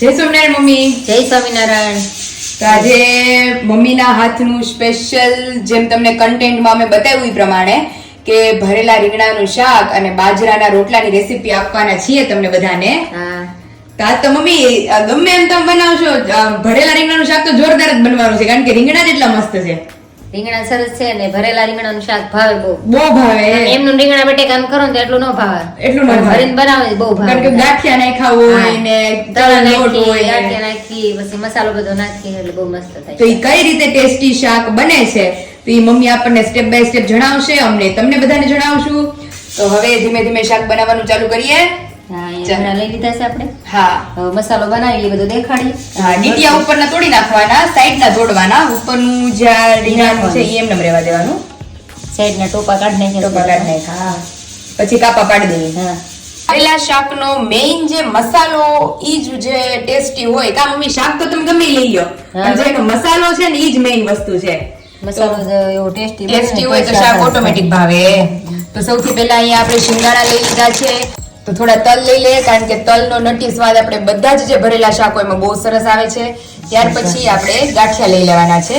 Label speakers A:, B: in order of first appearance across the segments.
A: જય સ્વામિનારાયણ મમ્મી.
B: જય સ્વામિનારાયણ.
A: તો આજે મમ્મીના હાથનું સ્પેશિયલ જેમ તમને કન્ટેન્ટમાં અમે બતાવ્યું એ પ્રમાણે કે ભરેલા રીંગણાનું શાક અને બાજરાના રોટલાની રેસીપી આપવાના છીએ તમને બધાને.
B: હા.
A: તો મમ્મી ગમે એમ તમે બનાવશો ભરેલા રીંગણાનું શાક તો જોરદાર જ બનવાનું છે કારણ કે રીંગણા જ એટલા મસ્ત છે.
B: રીંગણા સરસ છે ને ભરેલા રીંગણાનું શાક ભાવે બહુ.
A: બહુ ભાવે
B: એમનું રીંગણા બટેકાનું કરો ને એટલું ન ભાવે.
A: એટલું ન ભાવે.
B: ભરીને બનાવે બહુ ભાવે.
A: કારણ કે ગાંઠિયા નાખ્યા હોય ને
B: તળ નાખી ગાંઠિયા નાખી પછી મસાલો બધો નાખી એટલે બહુ મસ્ત થાય તો
A: એ કઈ રીતે ટેસ્ટી શાક બને છે? તો એ મમ્મી આપણને સ્ટેપ બાય સ્ટેપ જણાવશે અમને. તમને બધાને જણાવશું. તો હવે ધીમે ધીમે શાક બનાવવાનું ચાલુ કરીએ.
B: હા લઈ લીધા છે આપણે.
A: હા.
B: મસાલો બનાવી એ બધો દેખાડી.
A: હા ડીટીયા ઉપરના તોડી નાખવાના સાઈડના તોડવાના ઉપરનું જે આ રીંગણાનું છે એ એમને રહેવા દેવાનું.
B: સાઈડના ટોપા કાઢી નાખીને
A: ટોપા કાઢી નાખ્યા. હા. પછી કાપા પાડી દેવી.
B: હા.
A: ભરેલા શાકનો મેઇન જે મસાલો ઈ જ જે ટેસ્ટી હોય કા મમ્મી શાક તો તમે ગમે લઈ લો પણ જે મસાલો છે ને ઈ જ મેઇન વસ્તુ છે.
B: મસાલો એવો ટેસ્ટી
A: ટેસ્ટી હોય તો શાક ઓટોમેટિક ભાવે. તો સૌથી પહેલા અહીંયા આપણે શિંગદાણા લઈ લીધા છે. તો થોડા તલ લઈ લઈએ કારણ કે તલનો નટી સ્વાદ આપણે બધા જ જે ભરેલા શાકો એમાં બહુ સરસ આવે છે. ત્યાર પછી આપણે ગાંઠિયા લઈ લેવાના છે.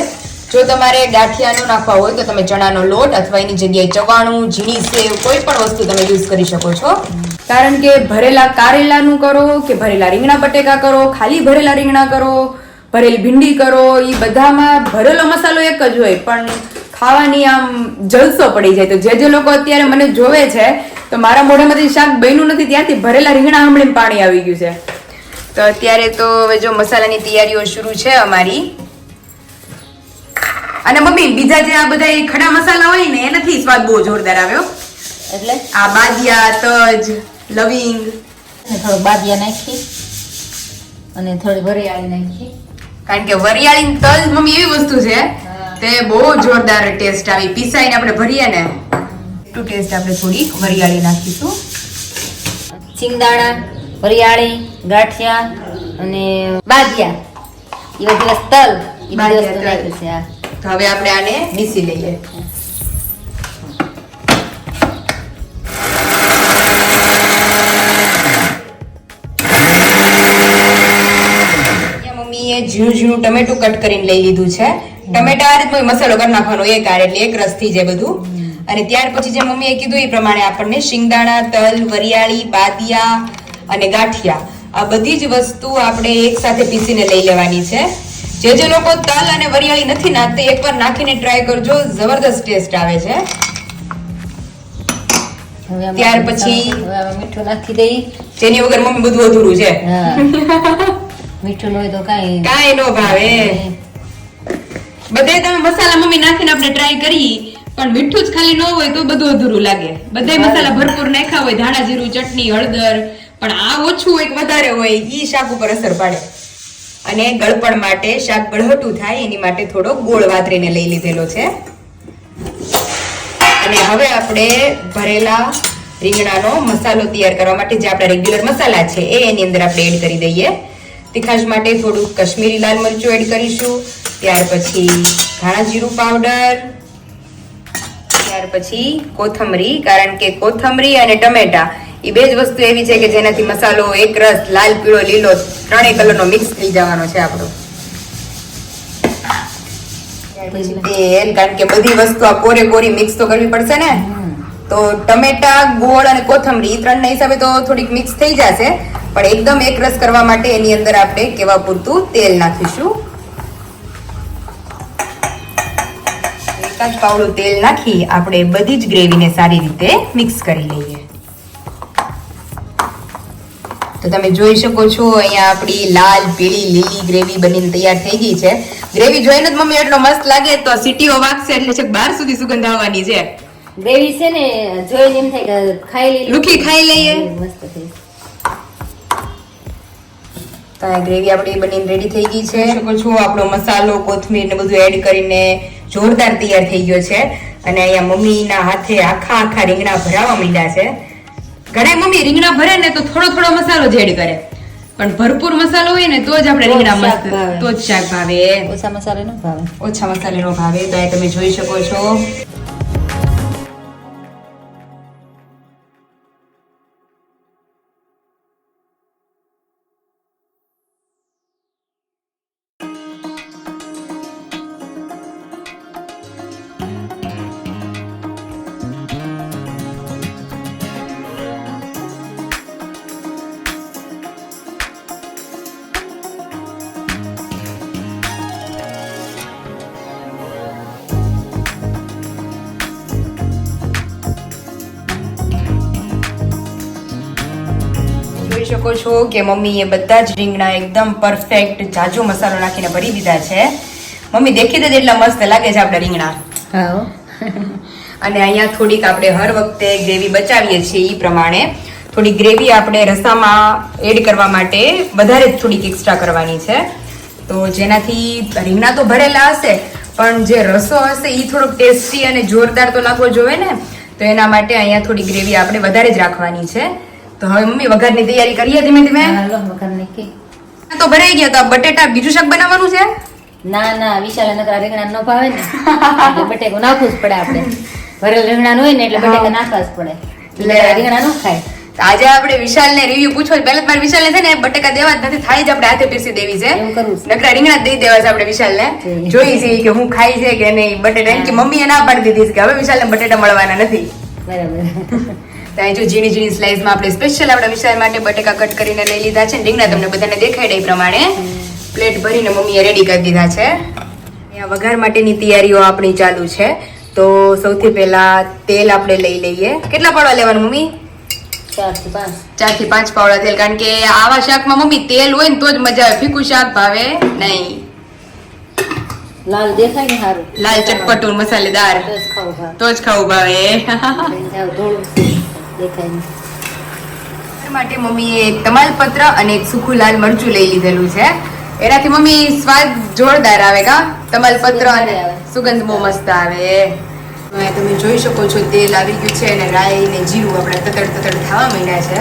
A: જો તમારે ગાંઠિયા ન નાખવા હોય તો તમે ચણાનો લોટ અથવા એની જગ્યાએ ચવાણું ઝીણી સેવ કોઈ પણ વસ્તુ તમે યુઝ કરી શકો છો. કારણ કે ભરેલા કારેલાનું કરો કે ભરેલા રીંગણા બટેકા કરો ખાલી ભરેલા રીંગણા કરો ભરેલી ભીંડી કરો એ બધામાં ભરેલો મસાલો એક જ હોય પણ ખાવાની આમ જલસો પડી જાય. તો જે જે લોકો અત્યારે મને જોવે છે તો મારા મોઢામાંથી શાક બન્યું નથી ત્યાંથી ભરેલા રીંગણા હમણાં પાણી આવી ગયું છે. તો અત્યારે તો હવે જો મસાલાની તૈયારીઓ શરૂ છે અમારી. અને મમ્મી બીજા જે આ બધા ખડા મસાલા હોય ને એનાથી સ્વાદ બહુ જોરદાર આવ્યો
B: એટલે?
A: આ બાદિયા તજ લવિંગ.
B: થોડું બાદિયા નાખી અને થોડી વરિયાળી નાખી.
A: કારણ કે વરિયાળી તલ મમ્મી એવી વસ્તુ છે તે બહુ જોરદાર ટેસ્ટ આવી. પીસાઈને આપણે ભરીએ ને ટુ ટેસ્ટ આપણે થોડી વરિયાળી નાખીશું.
B: સિંગદાણા વરિયાળી ગાંઠિયા અને બાજિયા એ બધી તલ એ બધી વસ્તુ નાખીશું આ
A: તો હવે આપણે આને મીસી લઈએ. મમ્મીએ ઝીણું ઝીણું ટમેટું કટ કરીને લઈ લીધું છે. ટમેટા આ રીતનો મસાલો કરી નાખવાનો એક આ એટલે એક રસ થઈ જાય બધું અને ત્યાર પછી જે મમ્મીએ કીધું એ પ્રમાણે આપણને શિંગદાણા તલ વરિયાળી બાદિયા અને ગાંઠિયા આ બધી જ વસ્તુ આપણે એક સાથે પીસીને લઈ લેવાની છે. જે જે લોકો તલ અને વરિયાળી નથી નાખતા એકવાર નાખીને ટ્રાય કરજો જબરદસ્ત ટેસ્ટ આવે છે. ત્યાર પછી-
B: મીઠું નાખી દઈ.
A: જેની વગર મમ્મી બધું અધૂરું છે.
B: મીઠું હોય તો કાંઈ
A: કાંઈ નો ભાવે. બધે તમે મસાલા મમ્મી નાખીને આપણે ટ્રાય કરી. પણ મીઠું જ ખાલી ન હોય તો બધું અધૂરું લાગે. બધાય મસાલા ભરપૂર નાખ્યા હોય ધાણા જીરું ચટણી હળદર પણ આ ઓછું એક વધારે હોય ઈ શાક ઉપર અસર પાડે. અને ગળપણ માટે શાક ગળહટું થાય એની માટે થોડો ગોળ વાતરીને લઈ લીધેલો છે. અને હવે આપણે ભરેલા રીંગણાનો મસાલો તૈયાર કરવા માટે જે આપણા રેગ્યુલર મસાલા છે એ એની અંદર આપણે એડ કરી દઈએ. તીખાશ માટે થોડું કશ્મીરી લાલ મરચું એડ કરીશું. ત્યાર પછી ધાણા જીરું પાવડર ત્યાર પછી કોથમરી, કારણ કે કોથમરી અને ટમેટા એ બે જ વસ્તુ એવી છે કે જેનાથી મસાલો એક રસ, લાલ, પીળો, લીલો ત્રણેય કલરનો મિક્સ થઈ જવાનો છે આપણો. તેલ, કારણ કે બધી વસ્તુ આ કોરે કોરી મિક્સ તો કરવી પડશે ને? તો ટમેટા, ગોળ અને કોથમરી ત્રણના હિસાબે તો થોડીક મિક્સ થઈ જશે. પણ એકદમ એક રસ કરવા માટે એની અંદર આપણે કેવા પૂરતું તેલ નાખીશું. એકાદ પાવડું તેલ નાખી આપણે બધી જ ગ્રેવીને સારી રીતે મિક્સ કરી લઈએ. તો તમે જોઈ શકો છો અહીંયા આપણી લાલ પીળી લીલી ગ્રેવી બનીને તૈયાર થઈ ગઈ છે. ગ્રેવી જોઈને જ મમ્મી એટલો મસ્ત લાગે તો સીટીઓ વાગશે એટલે છે બહાર સુધી સુગંધ આવવાની છે.
B: ગ્રેવી છે ને જોઈને એમ થાય કે ખાઈ લઈએ.
A: લુખી ખાઈ લઈએ.
B: મસ્ત થઈ
A: તો આ ગ્રેવી આપણી બનીને રેડી થઈ ગઈ છે. શકો છો આપણો મસાલો કોથમીર ને બધું એડ કરીને જોરદાર તૈયાર થઈ ગયો છે. અને અહીંયા મમ્મીના હાથે આખા આખા રીંગણા ભરાવા માંડ્યા છે. ઘણા મમ્મી રીંગણા ભરે ને તો થોડો થોડો મસાલો જ એડ કરે. પણ ભરપૂર મસાલો હોય ને તો જ આપણે રીંગણા મસ્ત. તો જ શાક ભાવે.
B: ઓછા મસાલે નો ભાવે.
A: ઓછા મસાલેનો ભાવે. તો આ તમે જોઈ શકો છો. શકો છો કે મમ્મીએ બધા જ રીંગણા એકદમ પરફેક્ટ જાજો મસાલો નાખીને ભરી દીધા છે. મમ્મી દેખી જ એટલા મસ્ત લાગે છે આપણે રીંગણા.
B: હા.
A: અને અહીંયા થોડીક આપણે હર વખતે ગ્રેવી બચાવીએ છીએ એ પ્રમાણે. થોડી ગ્રેવી આપણે રસામાં એડ કરવા માટે વધારે જ થોડીક એક્સ્ટ્રા કરવાની છે. તો જેનાથી રીંગણા તો ભરેલા હશે પણ જે રસો હશે એ થોડોક ટેસ્ટી અને જોરદાર તો લાગવો જોઈએ ને. તો એના માટે અહીંયા થોડી ગ્રેવી આપણે વધારે જ રાખવાની છે. તો હવે મમ્મી વઘારની તૈયારી કરીએ ધીમે ધીમે
B: હાલો
A: તો ભરાઈ ગયા તો બટેટા બીજું શાક બનાવવાનું છે?
B: ના ના વિશાલ નકરા રીંગણા ન ભાવે ને. બટેકો નાખવું જ પડે આપણે. ભરેલ રીંગણા હોય ને એટલે બટેકા નાખવા જ પડે. એટલે રીંગણા ન ખાય.
A: આજે આપણે વિશાલને રિવ્યુ પૂછો. પહેલા મારે વિશાલને છે ને બટેકા દેવા જ નથી. થાય જ આપણે હાથે પીસી દેવી છે. નકરા રીંગણા દઈ દેવા છે આપણે વિશાલ
B: ને
A: જોઈ છે કે હું ખાઈ છે કે નહીં. બટેટા એમ કે મમ્મીએ ના પાડી દીધી છે કે હવે વિશાલને બટેટા મળવાના નથી.
B: બરાબર.
A: તો અહીં જો ઝીણી ઝીણી સ્લાઇસમાં આપણે સ્પેશિયલ આપણા વિષય માટે બટેકા કટ કરીને લઈ લીધા છે રીંગણા તમને બધાને દેખાય એ પ્રમાણે. પ્લેટ ભરીને મમ્મીએ રેડી કરી દીધા છે. અહીંયા વઘાર માટેની તૈયારીઓ આપણી ચાલુ છે. તો સૌથી પહેલા તેલ આપણે લઈ લઈએ. કેટલા પાડવા લેવાનું મમ્મી?
B: ચારથી પાંચ.
A: પાવડા તેલ કારણ કે આવા શાકમાં મમ્મી તેલ હોય ને તો જ મજા આવે. ફીકું શાક ભાવે નહીં.
B: લાલ દેખાય ને સારું
A: લાલ ચટપટું મસાલેદાર.
B: તો જ ખાવું ભાવે. દેખાય
A: માટે મમ્મીએ એક તમાલપત્ર અને એક સુખું લાલ મરચું લઈ લીધેલું છે. એનાથી મમ્મી સ્વાદ જોરદાર આવે કા? તમાલપત્ર અને સુગંધ બહુ મસ્ત આવે. તમે જોઈ શકો છો તેલ આવી ગયું છે અને રાઈ ને જીરું આપણે તતડ તતડ થવા માંડ્યા છે.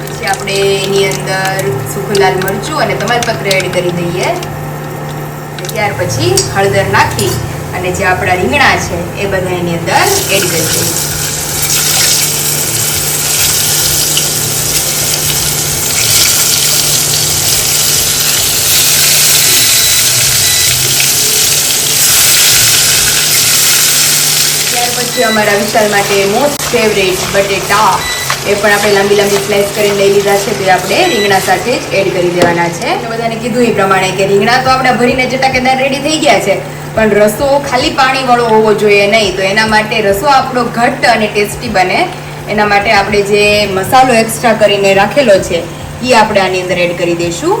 A: પછી આપણે એની અંદર સુખું લાલ મરચું અને તમાલપત્ર એડ કરી દઈએ. ત્યાર પછી હળદર નાખી અને જે આપણા રીંગણા છે એ બધા એની અંદર એડ કરી દઈએ. પછી અમારા વિશાલ માટે મોસ્ટ ફેવરેટ બટેટા. એ પણ આપણે લાંબી લાંબી સ્લાઇસ કરીને લઈ લીધા છે, તે આપણે રીંગણા સાથે જ એડ કરી દેવાના છે. બધાને કીધું એ પ્રમાણે કે રીંગણા તો આપણે ભરીને ચટાકેદાર રેડી થઈ ગયા છે, પણ રસો ખાલી પાણીવાળો હોવો જોઈએ નહીં. તો એના માટે રસો આપણો ઘટ્ટ અને ટેસ્ટી બને. એના માટે આપણે જે મસાલો એક્સ્ટ્રા કરીને રાખેલો છે એ આપણે આની અંદર એડ કરી દઈશું.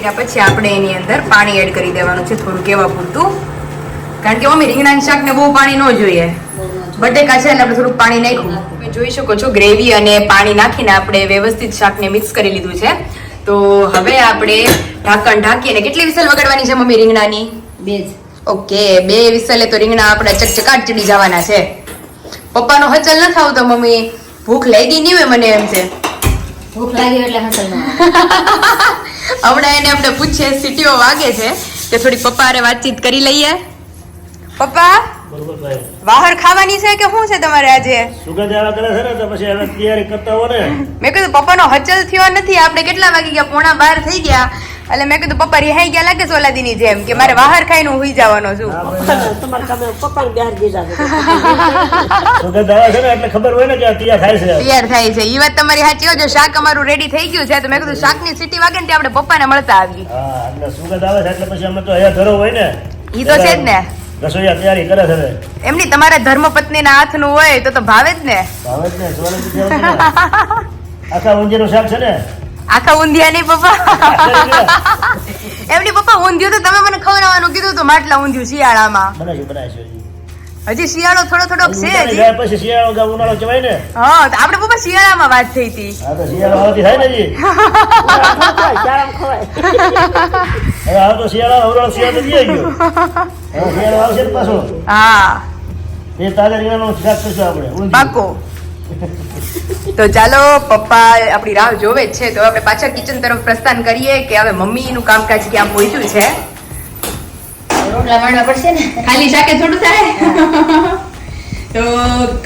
A: એના પછી આપણે એની અંદર પાણી એડ કરી દેવાનું છે થોડું કેવા પૂરતું. કારણ કે મમ્મી રીંગણાના શાકને બહુ પાણી ન જોઈએ. બટેકા છે અને આપણે થોડુંક પાણી નાખ્યું. તમે જોઈ શકો છો ગ્રેવી અને પાણી નાખીને આપણે વ્યવસ્થિત શાકને મિક્સ કરી લીધું છે. તો હવે આપણે ઢાંકણ ઢાંકી અને કેટલી વિસલ વગાડવાની છે મમ્મી રીંગણાની?
B: બે જ.
A: ઓકે બે વિસલે તો રીંગણા આપણે ચકચકાટ ચડી જવાના છે. પપ્પાનો હચલ ન થાવ તો મમ્મી. ભૂખ લાગી નહીં હોય મને એમ છે.
B: ભૂખ લાગી એટલે હચલ
A: હમણાં એને આપણે પૂછીએ સીટીઓ વાગે છે. કે થોડી પપ્પા વાતચીત કરી લઈએ. પપ્પા? બહાર ખાવાની છે કે શું છે તમારે આજે?
C: સુગંધ આવા કરે છે ને તો પછી હવે તૈયારી કરતા હો ને.
A: મેં કીધું પપ્પાનો હચલ થયો નથી આપણે કેટલા વાગી ગયા? પોણા બાર થઈ ગયા. એટલે મેં કીધું પપ્પા રિહાઈ ગયા લાગે સોલાદીની જેમ કે મારે વાહર ખાઈને હુઈ જવાનો છું.
D: તમારે તમે પપ્પાને બહાર દીધા છે.
C: છે ને એટલે ખબર હોય ને કે તૈયાર થાય છે.
A: તૈયાર થાય છે. ઈ વાત તમારી સાચી હોય શાક અમારું રેડી થઈ ગયું છે તો મેં કીધું શાકની સીટી વાગે ને ત્યાં આપણે પપ્પાને મળતા આવી
C: સુગંધ આવે છે એટલે પછી અમે તો અહીંયા ધરો હોય ને.
A: ઈ તો છે જ ને.
C: રસોઈયા તૈયારી કરે છે
A: એમની તમારા ધર્મપત્નીના હાથનું હોય તો તો ભાવે જ ને.
C: ભાવે જ ને સોનું આખા ઊંધિયાનું શાક છે ને?
A: આખા ઊંધિયા નહીં પપ્પા એમની પપ્પા ઊંધિયું તો તમે મને ખવડાવવાનું કીધું તો માટલા ઊંધિયું શિયાળામાં.
C: બનાવીશું બનાવીશું હજી.
A: શિયાળો થોડો થોડોક છે હજી.
C: પછી શિયાળો ગામ ઉનાળો કહેવાય ને?
A: હા તો આપણે પપ્પા શિયાળામાં વાત થઈ હતી.
C: હા તો શિયાળો આવતી થાય ને જી
D: શાળામાં ખવાય.
C: હવે આ તો શિયાળો ઉનાળો શિયાળો જઈ ગયો. હવે શિયાળો આવશે પાછો.
A: હા.
C: એ તાજા રીંગણાનું શાક કરશું આપણે
A: પાકો તો ચાલો પપ્પા આપણી રાહ જોવે છે. તો આપણે પાછા કિચન તરફ પ્રસ્થાન કરીએ કે હવે મમ્મીનું કામકાજ ક્યાં પહોંચ્યું છે.
B: રોટલા માંડવા પડશે ને?
A: ખાલી શાકે થોડું થાય? તો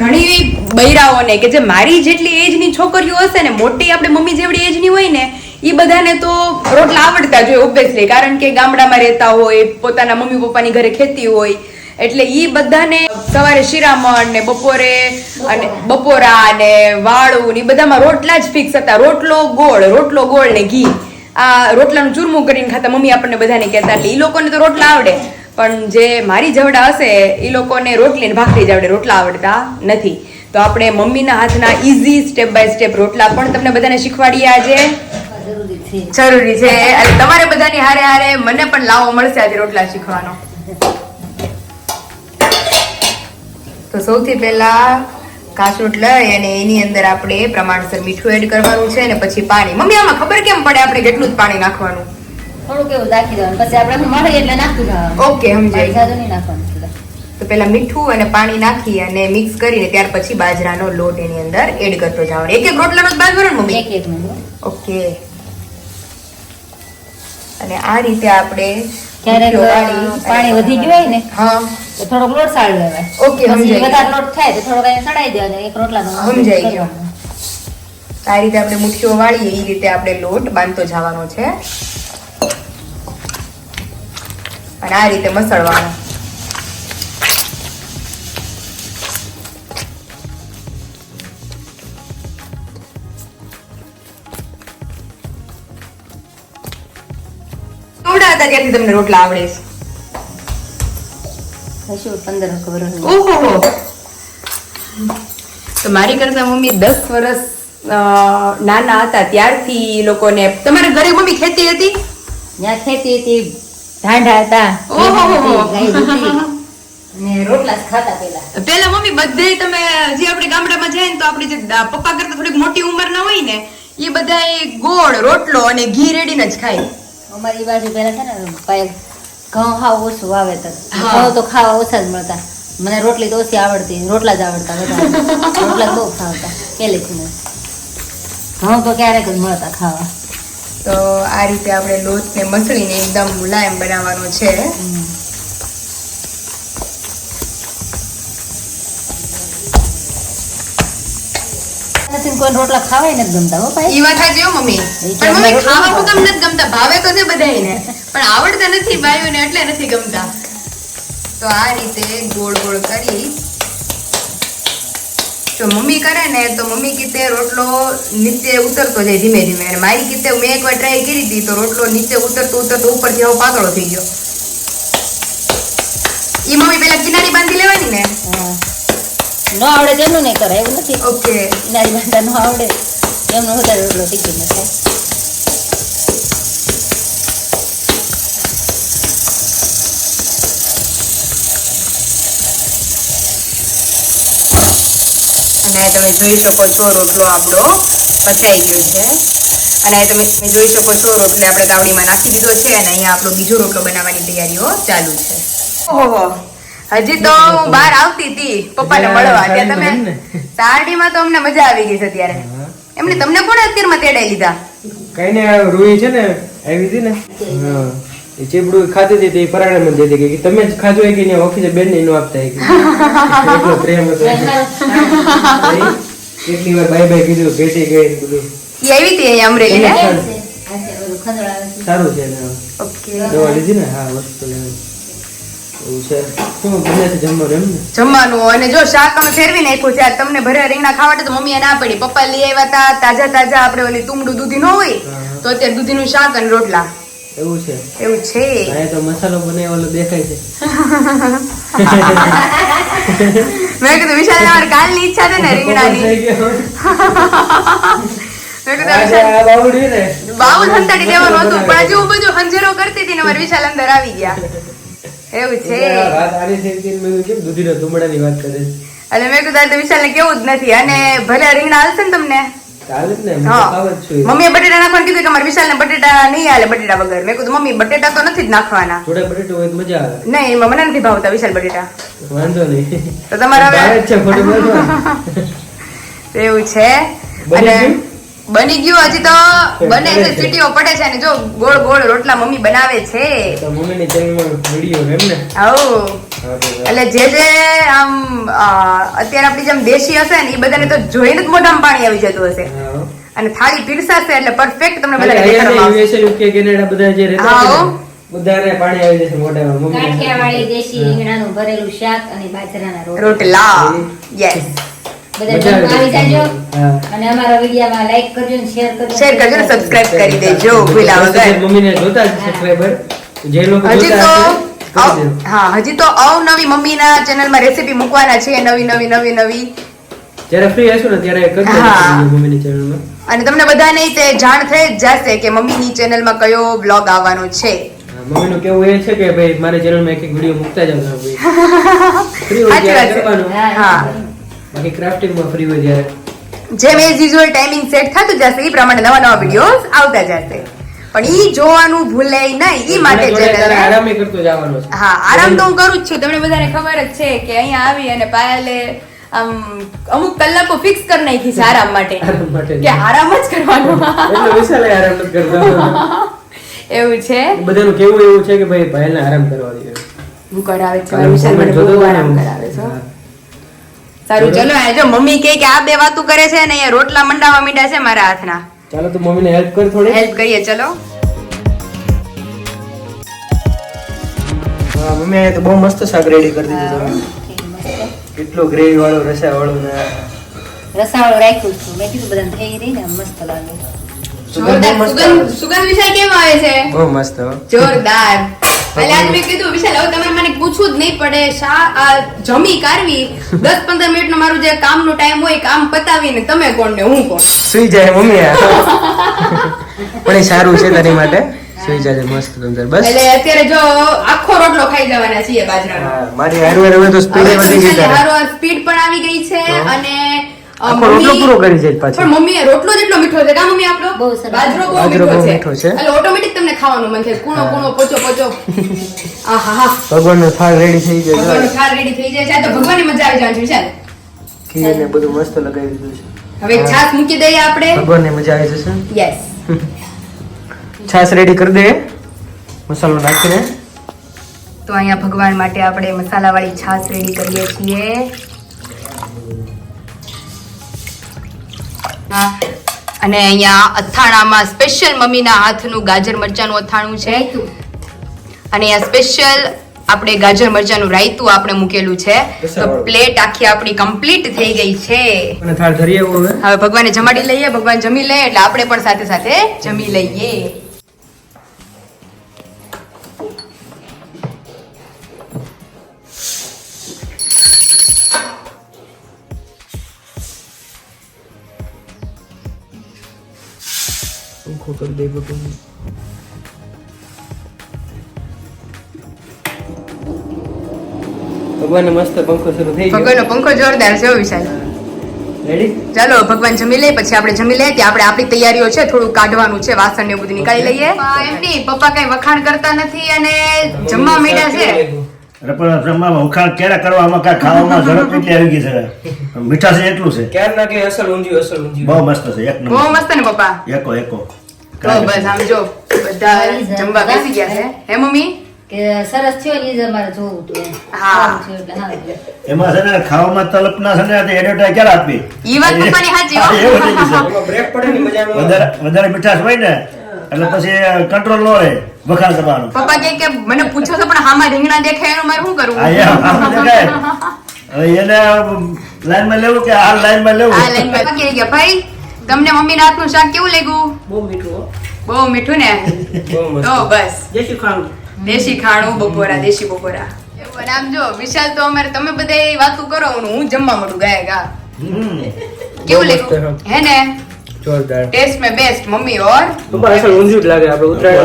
A: ઘણી બૈરાઓને કે જે મારી જેટલી એજની છોકરીઓ હશે ને મોટી આપણે મમ્મી જેવડી એજની હોય ને એ બધાને તો રોટલા આવડતા જોઈએ ઓબ્વિયસલી કારણ કે ગામડામાં રહેતા હોય પોતાના મમ્મી પપ્પાની ઘરે ખેતી હોય એટલે ઈ બધાને સવારે શિરામણ ને બપોરે અને બપોરા ને વાળું ને ઈ બધામાં રોટલા જ ફિક્સ હતા. રોટલો ગોળ રોટલો ગોળ ને ઘી. આ રોટલાનું ચૂરમું કરીને ખાતા મમ્મી આપણને બધાને કહેતા એટલે એ લોકોને તો રોટલા આવડે. પણ જે મારી જવડા હશે એ લોકોને રોટલી ને ભાખરી જ આવડે. રોટલા આવડતા નથી. તો આપણે મમ્મીના હાથના ઇઝી સ્ટેપ બાય સ્ટેપ રોટલા પણ તમને બધાને શીખવાડીએ આજે.
B: જરૂરી છે.
A: અને તમારે બધાની હારે હારે મને પણ લાવો મળશે આજે રોટલા શીખવાનો. તો સૌથી પહેલા કાસરોટ લઈ અને એની અંદર આપણે પ્રમાણસર મીઠું એડ કરવાનું છે અને પછી પાણી. મમ્મી, આમાં ખબર કેમ પડે આપણે કેટલું જ પાણી નાખવાનું?
B: થોડુંક એવું નાખી દેવાનું. પછી આપણે મળે એટલે નાખી દેવાનું
A: ઓકે સમજાય
B: પાણી નહીં નાખવાનું
A: તો પહેલા મીઠું અને પાણી નાખી અને મિક્સ કરીને ત્યાર પછી બાજરાનો લોટ એની અંદર એડ કરતો જવાનો. એક એક રોટલાનો જ બાજરો ને મમ્મી?
B: એક એક
A: ઓકે. અને આ રીતે આપણે
B: ક્યારેક પાણી વધી ગયું હોય ને
A: હા.
B: તો થોડોક લોટ સાળી લેવાય
A: ઓકે, સમજાય
B: વધારે લોટ થાય તો થોડોક એને સડાઈ દેવાનો એક રોટલાનો
A: સમજાઈ ગયો. આ રીતે આપણે મુઠ્ઠીઓ વાળીએ એ રીતે આપણે લોટ બાંધતો જવાનો છે. અને આ રીતે મસળવાનો. ત્યારથી તમને રોટલા આવડે છે.
B: પંદર વર્ષ
A: ઓહો તો મારી કરતા મમ્મી દસ વર્ષ અ, નાના હતા ત્યારથી લોકોને તમારા ઘરે મમ્મી ખેતી હતી?
B: ત્યાં ખેતી હતી. ઢાંઢા હતા. પેલા.
A: મમ્મી બધે તમે જે આપણે ગામડામાં જાય ને તો આપણી જે પપ્પા કરતા થોડીક મોટી ઉંમરના હોય ને એ બધા ગોળ રોટલો અને ઘી રેડીને જ ખાય.
B: અમારી બાજુ પેલા છે ને પાય ઘઉં હાવ ઓછું વાવેતર. ઘઉં તો ખાવા ઓછા જ મળતા. મને રોટલી તો ઓછી આવડતી રોટલા જ આવડતા બધા. રોટલા બહુ ખાવતા પહેલેથી ઘઉં તો ક્યારેક જ મળતા ખાવા.
A: તો આ રીતે આપણે લોટને મસળીને એકદમ મુલાયમ બનાવવાનો છે.
B: કોઈ રોટલા ખાવાય નથી ગમતા હો ભાઈ.
A: ઈ વાત સાચી હો મમ્મી.
B: તો
A: પણ મમ્મી ખાવા હું નથી ગમતા ભાવે તો છે બધાયને. પણ આવડતા નથી ભાઈઓને એટલે નથી ગમતા. તો આ રીતે ગોળ ગોળ કરી જો મમ્મી કરે ને તો મમ્મી કીતે રોટલો નીચે ઉતરતો જાય ધીમે ધીમે. અને મારી કીતે મેં એકવાર ટ્રાય કરી હતી તો રોટલો નીચે ઉતરતો ઉતરતો ઉપરથી જેવો પાતળો થઈ ગયો. ઈ મમ્મી પેલા કિનારી બાંધી લેવાની ને.
B: ન આવડે તેનું નહીં કરે એવું નથી.
A: ઓકે
B: કિનારી બાંધવા ન આવડે. એમનો વધારે રોટલો ટીકી ન થાય
A: અને તમે જોઈ શકો છો રોટલો આપણો પચાઈ ગયો છે. અને આ તમે જોઈ શકો છો રોટલો આપણે તાવડીમાં નાખી દીધો છે અને અહીંયા આપણો બીજો રોટલો બનાવવાની તૈયારીઓ ચાલુ છે. ઓહો હજી તો હું બહાર આવતી હતી પપ્પાને મળવા ત્યાં તમે સારડીમાં તો અમને મજા આવી ગઈ છે અત્યારે. એમને તમને કોણ અત્યારમાં તેડાઈ લીધા?
E: કઈ ને રૂઈ છે ને આવી હતી ને. હા. એ ચીપડું ખાતી હતી તે પરાણે મને દેતી કે તમે જ ખાજો કે ને ઓફિસે બેન ને નો આપતા કે. એટલો પ્રેમ હતો. કેટલી વાર બાય બાય કીધું ભેટી ગઈ બધું.
A: એ આવી હતી અહીં અમરેલી ને
B: છે? છે છે.
E: સારું છે ને
A: ઓકે.
E: દવા લીધી ને? હા વસ્તુ છે. છે. જમવાનું
A: અને જો શાક અમે ફેરવી નાખ્યું છે. તમને ભરે રીંગણા ખાવા તો મમ્મી ના પડી. પપ્પા લઈ આવ્યા હતા તાજા તાજા આપણે ઓલી તુમડું દૂધી ન હોય તો અત્યારે દૂધીનું શાક અને રોટલા.
E: એવું છે?
A: એવું છે?
E: અહીંયા તો મસાલો બનાવેલો દેખાય છે.
A: મેં કીધું વિશાલ અમારે કાલની ઈચ્છા છે ને રીંગણાની. મેં કીધું વિશાલ
E: ને?
A: બાઉલ સંતાડી દેવાનું હતું પણ હજુ હું બધું હંજેરો કરતી હતી ને અમારે વિશાલ અંદર આવી ગયા. એવું છે?
E: વાત આની થઈ મેં કેમ દૂધીના ધુમડાની વાત કરે
A: અને મેં કીધું વિશાલ ને કેવું જ નથી. અને ભલે રીંગણા હાલશે ને તમને મમ્મીએ બટેટા નાખવાનું કીધું કે મારે વિશાલ ને બટેટા નહીં હાલે બટેટા વગર. મેં કીધું મમ્મી બટેટા તો નથી જ નાખવાના.
E: થોડા બટેટા હોય તો મજા આવે.
A: નહીં એમાં મને નથી ભાવતા વિશાલ બટેટા.
E: વાંધો નહીં.
A: તો તમારા હવે-
E: છે
A: એવું છે. અને? બની ગયું હજી તો. બને છે સીટીઓ પડે છે અને જો ગોળ ગોળ રોટલા મમ્મી બનાવે છે.
E: તો મમ્મીની ચેનલમાં વીડિયો એમ ને?
A: આવો એટલે જે જે આમ અત્યારે આપણી જેમ દેશી હશે ને એ બધાને તો જોઈને જ મોઢામાં પાણી આવી જતું હશે. અને થાળી પીરસાશે એટલે પરફેક્ટ તમને બધા દેખાડવામાં આવશે.
E: UK, કેનેડા બધા જે રહેતા
A: હા,
E: બધાને પાણી આવી જશે મોઢામાં મમ્મી
B: કાઠિયાવાડી દેશી રીંગણાનું ભરેલું શાક અને બાજરાના રોટલા.
A: રોટલા. યસ
B: બધા આવી જાજો. અને અમારા વિડીયોમાં લાઈક કરજો ને શેર કરજો.
A: શેર કરજો ને સબસ્ક્રાઇબ કરી દેજો ભૂલા વગર.
E: મમ્મીને જોતા જ સબસ્ક્રાઇબર જે લોકો
A: હજી તો. હા હજી તો અવનવી મમ્મીના ચેનલમાં રેસીપી મૂકવાના છે નવી નવી નવી નવી.
E: જ્યારે ફ્રી હશું ને ત્યારે કરજો મમ્મીની ચેનલમાં
A: અને તમને બધાને તે જાણ થઈ જ જશે કે મમ્મીની ચેનલમાં કયો બ્લોગ આવવાનો છે.
E: મમ્મીનું કેવું એ છે કે ભાઈ મારી ચેનલમાં એક એક વીડિયો મૂકતા જાવ ફ્રી હોય ત્યારે કરવાનું.
A: હા.
E: બાકી ક્રાફ્ટિંગમાં ફ્રી હોય જ્યારે
A: જેમ એઝ યુઝ્યુઅલ ટાઈમિંગ સેટ થતું જશે એ પ્રમાણે નવા નવા વિડીયોઝ આવતા જશે. પણ ઈ જોવાનું ભૂલે નહીં ઈ માટે ચેનલ
E: આરામે કરતો જવાનો છે.
A: હા આરામ તો હું કરું જ છું તમને બધાને ખબર જ છે કે અહીંયા આવી અને પાયલે આમ અમુક કલાકો ફિક્સ કરી નાખી છે આરામ માટે. કે આરામ જ કરવાનો.
E: એટલે વિશાલે આરામ જ કરતો.
A: એવું છે?
E: બધાનું કેવું એવું છે કે ભાઈ ભાઈને આરામ કરવા દે.
A: હું કરાવે છે વિશાલ મને બહુ આરામ કરાવે છે. સારું ચલો આ જો મમ્મી કે કે આ બે વાતું કરે છે ને અહીંયા રોટલા મંડાવા મીંડા છે મારા હાથના.
E: ચાલો તો મમ્મીને હેલ્પ કર થોડી.
A: હેલ્પ કરીએ ચલો.
E: હા મમ્મી આ તો બહુ મસ્ત શાક રેડી કરી દીધું તમે. કેટલો ગ્રેવી વાળું રસા વાળું ને
B: રસાવાળું રાખ્યું છું. મેં કીધું બધાને થઈ રહી ને મસ્ત લાગે.
A: સુગંધ સુગંધ વિષય કેમ આવે છે?
E: બહુ મસ્ત.
A: જોરદાર. એટલે મેં કીધું વિશાલ હવે તમારે મને પૂછવું જ નહીં પડે. શા આ જમી કારવી? દસ પંદર મિનિટ નો મારું જે કામનો ટાઈમ હોય કામ પતાવીને તમે કોણ ને હું કોણ?
E: સુઈ જાય મમ્મી પણ એ સારું છે તારી માટે. સુઈ જાય મસ્ત તંદર બસ.
A: એટલે અત્યારે જો આખો રોટલો ખાઈ જવાના છીએ બાજરાનો.
E: મારી હારું હવે તો સ્પીડ વધી ગઈ છે
A: હારું સ્પીડ પણ આવી ગઈ છે અને
E: રોટલો પૂરો કરી જાય પાછો.
A: પણ મમ્મીએ રોટલો જેટલો મીઠો છે કા મમ્મી આપણો?
B: બહુ સરસ.
A: બાજરો બહુ મીઠો છે. એટલે ઓટોમેટિક તમને ખાવાનું મન થાય. કૂણો. કૂણો પોચો પોચો. આહાહા
E: ભગવાનનો થાળ રેડી થઈ ગયો
A: ભગવાનનો થાળ રેડી થઈ જાય. છે તો ભગવાનની મજા આવી જવાની છે
E: ખીર ને બધું મસ્ત લગાવી દીધું છે.
A: હવે છાશ મૂકી દઈએ આપણે.
E: ભગવાનને મજા આવી જશે?
A: યસ
E: છાશ રેડી કરી દે મસાલો નાખીને.
A: તો અહીંયા ભગવાન માટે આપણે મસાલાવાળી છાશ રેડી કરીએ છીએ. અને અહીંયા અથાણામાં સ્પેશિયલ મમ્મીના હાથનું ગાજર મરચાનું અથાણું છે. અને અહીંયા સ્પેશિયલ આપણે ગાજર મરચાનું રાયતું આપણે મૂકેલું છે. તો પ્લેટ આખી આપણી કમ્પ્લીટ થઈ ગઈ છે.
E: હવે?
A: ભગવાનને ભગવાને જમાડી લઈએ ભગવાન જમી લે એટલે આપણે પણ સાથે સાથે જમી લઈએ.
E: પંખો કરી દે ભગવાન ભગવાનને મસ્ત પંખો શરૂ થઈ ગયો.
A: ભગવાનનો પંખો જોરદાર છે વિશાલ.
E: રેડી
A: ચાલો ભગવાન જમી લે પછી આપણે જમી લઈએ. ત્યાં આપણે આપણી તૈયારીઓ છે થોડું કાઢવાનું છે વાસણ ને બધું નીકાળી લઈએ. એમ નહીં પપ્પા કઈ વખાણ કરતા નથી અને જમવા મીડા છે.
C: અરે ઉખાણ ક્યારે કરવામાં કાંઈ ખાવામાં ઝડપ એટલી આવી ગઈ છે. મીઠાશ એટલું છે.
E: ક્યાર અસલ અસલ
C: બહુ મસ્ત છે એક
A: બહુ મસ્ત ને પપ્પા.
C: એકો એકો.
A: તો બસ આમ જો બધા જમવા બેસી ગયા છે. હે મમ્મી?
B: કે સરસ થયો ને જ અમારે જોવું હતું
A: હા.
B: સારું થયું એટલે સારું.
C: એમાં છે ને ખાવામાં તલપ ના છે ને તે એડવર્ટાઈઝ ક્યારે આપી
A: ઈ વાત પપ્પાની સાચી હો.
C: હા, એવું થઈ ગયું છે.
E: એમાં બ્રેક પડે ને મજા
C: વધારે વધારે મીઠાશ હોય ને એટલે પછી કંટ્રોલ નો રહે વખાણ કરવાનું.
A: પપ્પા કહે કે મને પૂછો તો પણ હામાં રીંગણા દેખાય એનું મારે શું કરવું?
C: એને લાઈન દેખાય. હવે એને લાઈનમાં લેવું કે આ લાઈનમાં
A: માં
C: લેવું?
A: કે ભાઈ તમને મમ્મીના હાથનું શાક કેવું લાગ્યું?
D: બહુ મીઠું
A: બહુ મીઠું ને? તો બસ.
D: દેશી ખાણું.
A: દેશી ખાણું બપોરા દેશી બપોરા. પણ આમ જો વિશાલ તો અમારે તમે બધા વાતું કરો હું જમવા મળું ગાય ગા. કેવું લાગ્યું? હે. ને?
E: જોરદાર.
A: ટેસ્ટ મે બેસ્ટ મમ્મી ઓર?
E: પપ્પા અસર ઊંધિયું લાગે આપણે ઉતરાય.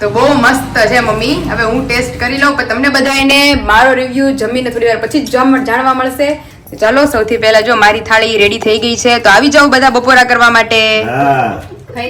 A: તો બહુ મસ્ત છે મમ્મી. હવે હું ટેસ્ટ કરી લઉં પણ તમને બધાને મારો રિવ્યુ જમીને થોડી વાર પછી જાણવા મળશે. ચાલો, સૌથી પહેલા જો મારી થાળી રેડી થઈ ગઈ છે, તો આવી જાઓ બધા બપોરા કરવા માટે.
C: હા.